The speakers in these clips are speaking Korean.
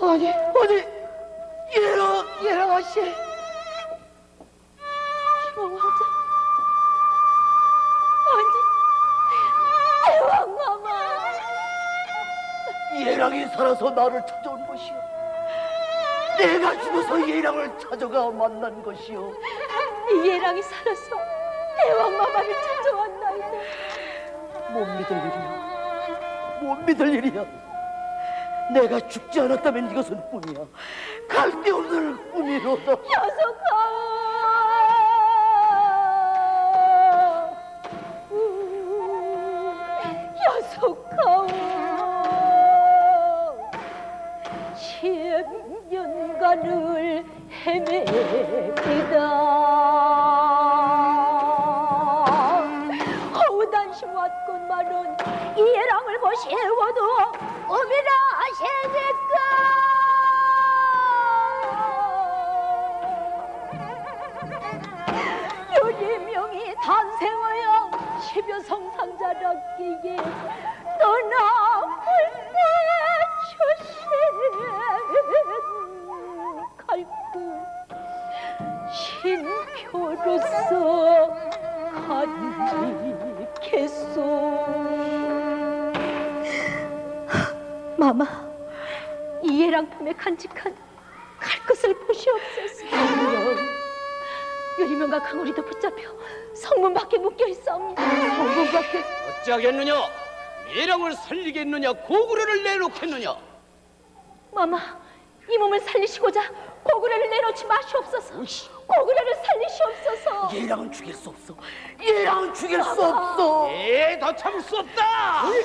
아니, 아니, 얘랑, 얘랑 아씨. 희망왕자 아니 대왕마마 얘랑이 살아서 나를 찾아온 것이요. 내가 죽어서 얘랑을 찾아가 만난 것이요. 이 예랑이 살아서 대왕마마를 찾아왔나이다 못 믿을 일이야. 못 믿을 일이야. 내가 죽지 않았다면 이것은 꿈이야. 갈데 없는 꿈이로다. 야속하오 야속하오 십년간을 헤매리다 허우단심 왔건만은 이 예랑을 보시워도 어미라 십여 성상자랍기에 떠나올 때 주신 갈구 신표로서 간직했소 마마. 이해랑 품에 간직한 칼끝을 보시옵소서. 유리명과 강우리도 붙잡혀 성문 밖에 묶여 있사옵니다 성문 밖에 어찌하겠느냐? 예랑을 살리겠느냐? 고구려를 내놓겠느냐? 마마 이 몸을 살리시고자 고구려를 내놓지 마시옵소서 오이씨. 고구려를 살리시옵소서 얘랑은 죽일 수 없어. 얘랑은 죽일 수 없어. 에, 더 참을 수 없다. 이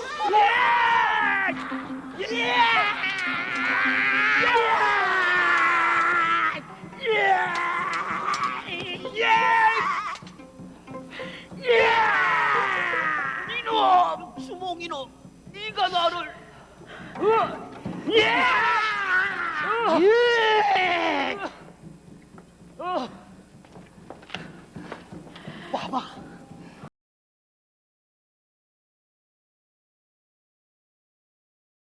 놈, 주몽이놈, 네가 나를 어? 예! 예! 어. 마마,